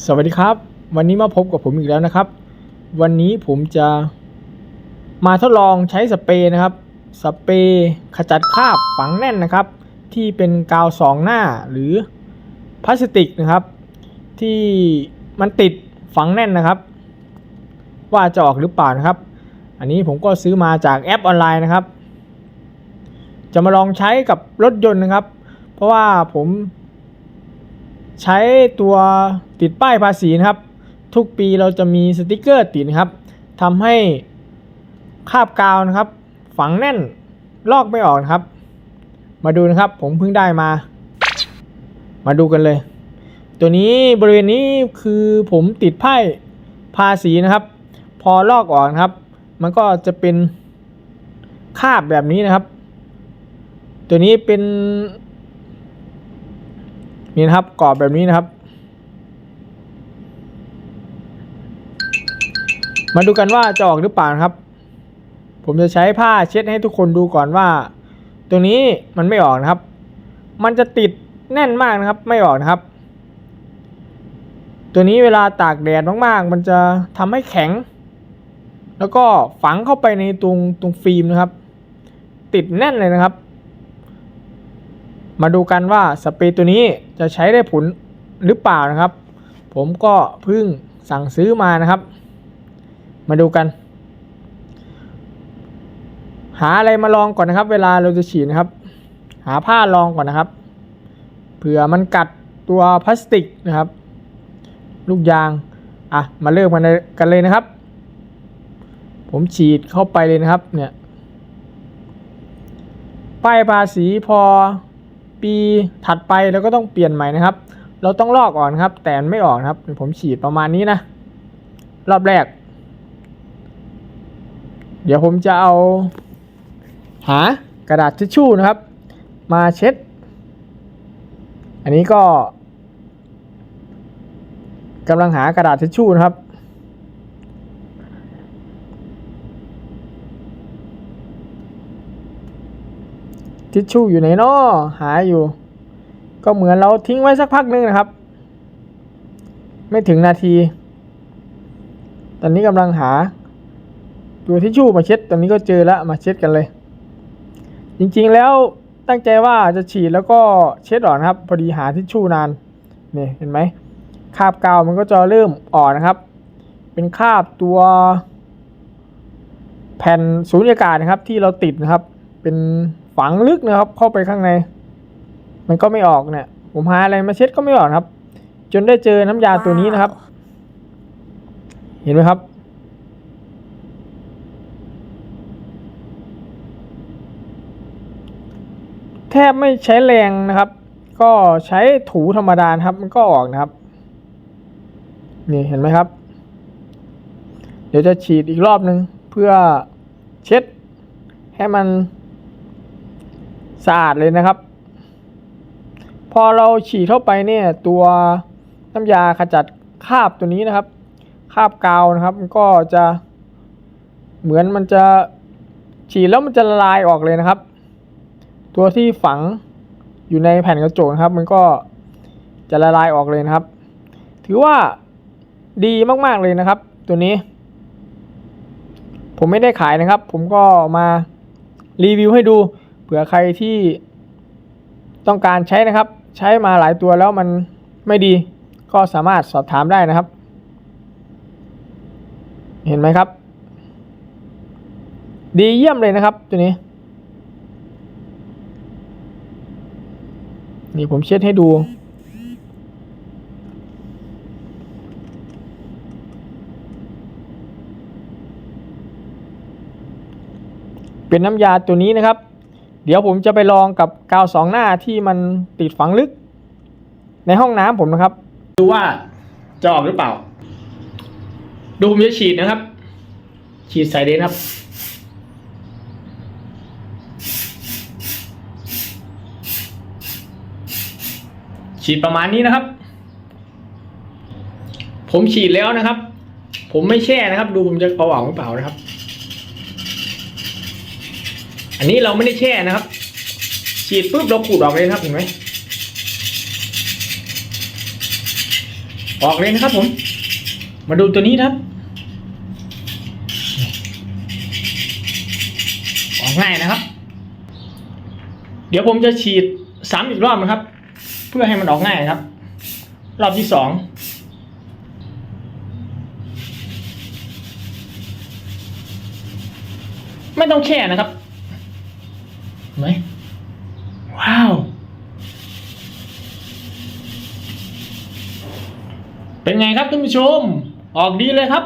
สวัสดีครับ วันนี้มาพบกับผมอีกแล้วนะครับ วันนี้ผมจะมาทดลองใช้สเปรย์นะครับ สเปรย์ขจัดคราบฝังแน่นนะครับ ที่เป็นกาวสองหน้าหรือพลาสติกนะครับ ที่มันติดฝังแน่นนะครับ ว่าจะออกหรือเปล่านะครับ อันนี้ผมก็ซื้อมาจากแอปออนไลน์นะครับ จะมาลองใช้กับรถยนต์นะครับ เพราะว่าผม ใช้ตัวติดป้ายภาษีนะครับ ทุกปีเราจะมีสติกเกอร์ติดครับทำให้คาบกาวนะครับ ฝังแน่นลอกไม่ออกนะครับ มาดูนะครับผมเพิ่งได้มา มาดูกันเลย ตัวนี้บริเวณนี้คือผมติดป้ายภาษีนะครับ พอลอกออกนะครับ มันก็จะเป็นคาบแบบนี้นะครับ ตัวนี้เป็น นี่นะครับกรอบแบบนี้นะครับ มาดูกันว่าจะออกหรือเปล่านะครับ ผมจะใช้ผ้าเช็ดให้ทุกคนดูก่อนว่า ตัวนี้มันไม่ออกนะครับ มันจะติดแน่นมากนะครับ ไม่ออกนะครับ ตัวนี้เวลาตากแดดมากๆ มันจะทำให้แข็ง แล้วก็ฝังเข้าไปในตรงตรงฟิล์มนะครับ ติดแน่นเลยนะครับ มาดูกันว่าสเปรย์ตัวนี้จะใช้ได้ผลหรือเปล่านะครับ ผมก็เพิ่งสั่งซื้อมานะครับ มาดูกัน หาอะไรมาลองก่อนนะครับ เวลาเราจะฉีดนะครับ หาผ้ารองก่อนนะครับเผื่อมันกัดตัวพลาสติกนะครับ ลูกยางอะมาเริ่มกันกันเลยนะครับ ผมฉีดเข้าไปเลยนะครับเนี่ยป้ายภาษีพอ ปีถัดไปเราก็ต้องเปลี่ยนใหม่นะครับ เราต้องลอกก่อนครับ แต่มันไม่ออกครับ ผมฉีดประมาณนี้นะ รอบแรก เดี๋ยวผมจะเอา หากระดาษทิชชู่นะครับ มาเช็ด อันนี้ก็กำลังหากระดาษทิชชู่นะครับ ทิชชู่อยู่ไหนนาะหาอยู่ ก็เหมือนเราทิ้งไว้สักพักนึงนะครับ ไม่ถึงนาที ตอนนี้กำลังหา ตัวทิชชู่มาเช็ด ตอนนี้ก็เจอแล้วมาเช็ดกันเลย จริงๆแล้วตั้งใจว่าจะฉีดแล้วก็เช็ดออกนะครับ พอดีหาทิชชู่นานนี่เห็นไหมคราบกาวมันก็จะเริ่มออกนะครับ เป็นคราบตัวแผ่นสูญญากาศนะครับที่เราติดนะครับ เป็น ฝังลึกนะครับ เข้าไปข้างใน มันก็ไม่ออกเนี่ย ผมหาอะไรมาเช็ดก็ไม่ออกครับ จนได้เจอน้ำยาตัวนี้นะครับ เห็นไหมครับ แทบไม่ใช้แรงนะครับ ก็ใช้ถูธรรมดานครับ มันก็ออกนะครับ นี่เห็นไหมครับ เดี๋ยวจะฉีดอีกรอบนึงเพื่อเช็ดให้มัน สะอาดเลยนะครับ พอเราฉีดเข้าไปเนี่ยตัวน้ำยาขจัดคราบตัวนี้นะครับคราบกาวนะครับ มันก็จะเหมือนมันจะฉีดแล้วมันจะละลายออกเลยนะครับ ตัวที่ฝังอยู่ในแผ่นกระจกนะครับ มันก็จะละลายออกเลยนะครับ ถือว่าดีมากๆเลยนะครับ ตัวนี้ ผมไม่ได้ขายนะครับ ผมก็มารีวิวให้ดู ผื่อใครที่ต้องการใช้นะครับ ใช้มาหลายตัวแล้วมันไม่ดี ก็สามารถสอบถามได้นะครับ เห็นไหมครับ ดีเยี่ยมเลยนะครับตัวนี้นี่ผมเช็ดให้ดู เป็นน้ำยาตัวนี้นะครับ เดี๋ยวผมจะไปลองกับกาวสองหน้าที่มันติดฝังลึก ในห้องน้ำผมนะครับ ดูว่าจะออกหรือเปล่า ดูผมจะฉีดนะครับ ฉีดใส่เลยนครับ ฉีดประมาณนี้นะครับ ผมฉีดแล้วนะครับ ผมไม่แช่นะครับ ดูผมจะเอาออกหรือเปล่านะครับ อันนี้เราไม่ได้แช่นะครับ ฉีดปุ๊บเราขูดออกเลยครับเห็นไหมออกเลยนะครับผม มาดูตัวนี้นะครับ ออกง่ายนะครับ เดี๋ยวผมจะฉีดซ้ำอีกรอบนะครับ เพื่อให้มันออกง่ายครับ รอบที่สองไม่ต้องแช่นะครับ ไหมว้าว เป็นไงครับท่านผู้ชม ออกดีเลยครับ